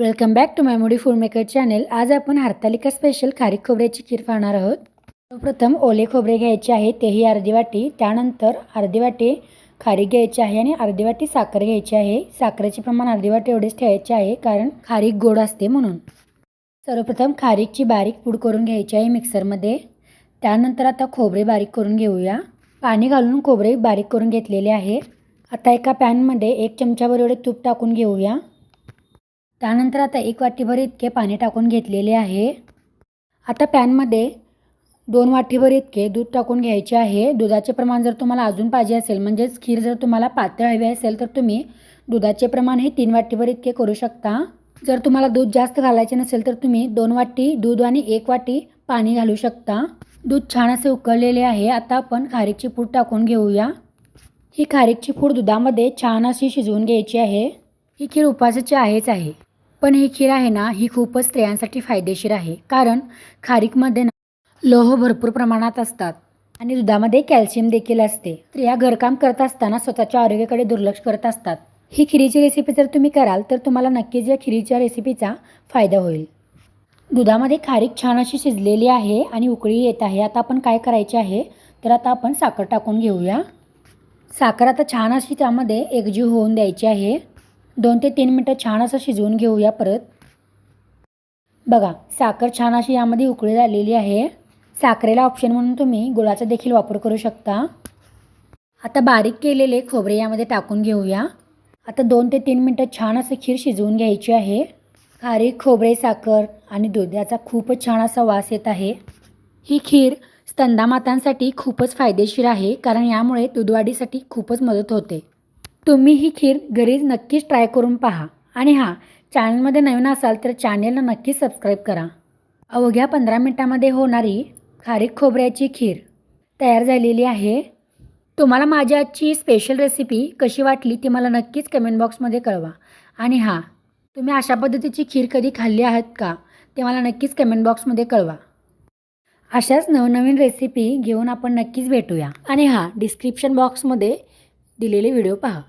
Welcome back to मायमोडी food maker channel आज आपण Hartalika special खारीक खोबऱ्याची खीर पाहणार आहोत. सर्वप्रथम ओले खोबरे घ्यायचे आहे तेही अर्धी वाटी. त्यानंतर अर्धी वाटी खारीक घ्यायची आहे आणि अर्धी वाटी साखर घ्यायची आहे. साखरेचे प्रमाण अर्धी वाटी एवढेच ठेवायचे आहे कारण खारीक गोड असते म्हणून. सर्वप्रथम खारीकची बारीक पूड करून घ्यायची आहे मिक्सरमध्ये. त्यानंतर आता खोबरे बारीक करून घेऊया. पाणी घालून खोबरे बारीक करून घेतलेले आहे. आता एका पॅनमध्ये एक चमचाभर एवढे तूप टाकून घेऊया. त्यानंतर आता एक वाटीभर इतके पाणी टाकून घेतलेले आहे. आता पॅनमध्ये दोन वाटीभर इतके दूध टाकून घ्यायचे आहे. दुधाचे प्रमाण जर तुम्हाला अजून पाहिजे असेल म्हणजेच खीर जर तुम्हाला पातळ हवी असेल तर तुम्ही दुधाचे प्रमाण हे तीन वाटीभर इतके करू शकता. जर तुम्हाला दूध जास्त घालायचे नसेल तर तुम्ही दोन वाटी दूध आणि एक वाटी पाणी घालू शकता. दूध छान असे उकळलेले आहे. आता आपण खारीकची पूड टाकून घेऊया. ही खारीकची पूड दुधामध्ये छान अशी शिजवून घ्यायची आहे. ही खीर उपासाची आहेच आहे. पण ही खीर आहे ना ही खूपच स्त्रियांसाठी फायदेशीर आहे. कारण खारीकमध्ये ना लोह भरपूर प्रमाणात असतात आणि दुधामध्ये कॅल्शियम देखील असते. स्त्रिया घरकाम करत असताना स्वतःच्या आरोग्याकडे दुर्लक्ष करत असतात. ही खिरीची रेसिपी जर तुम्ही कराल तर तुम्हाला नक्कीच या खिरीच्या रेसिपीचा फायदा होईल. दुधामध्ये खारीक छान अशी शिजलेली आहे आणि उकळी येत आहे. आता आपण काय करायचे आहे तर आता आपण साखर टाकून घेऊया. साखर आता छान अशी त्यामध्ये एकजीव होऊन द्यायची आहे. दोन ते तीन मिनटं छान असं शिजवून घेऊया परत. बघा साखर छान अशी यामध्ये उकळी झालेली आहे. साखरेला ऑप्शन म्हणून तुम्ही गुळाचा देखील वापर करू शकता. आता बारीक केलेले खोबरे यामध्ये टाकून घेऊया. आता दोन ते तीन मिनटं छान असं खीर शिजवून घ्यायची आहे. खारीक खोबरे साखर आणि दूध याचा खूपच छान असा वास येत आहे. ही खीर स्तंदामातांसाठी खूपच फायदेशीर आहे कारण यामुळे दूधवाढीसाठी खूपच मदत होते. तुम्ही ही खीर घरीच नक्कीच ट्राय करून पहा. आणि हां चॅनलमध्ये नवीन असाल तर चॅनेलला नक्कीच सबस्क्राईब करा. अवघ्या पंधरा मिनटामध्ये होणारी खारीक खोबऱ्याची खीर तयार झालेली आहे. तुम्हाला माझी आजची स्पेशल रेसिपी कशी वाटली ती मला नक्कीच कमेंट बॉक्समध्ये कळवा. आणि हां तुम्ही अशा पद्धतीची खीर कधी खाल्ली आहात का ते मला नक्कीच कमेंट बॉक्समध्ये कळवा. अशाच नवनवीन रेसिपी घेऊन आपण नक्कीच भेटूया. आणि हां डिस्क्रिप्शन बॉक्समध्ये दिलेले व्हिडिओ पहा.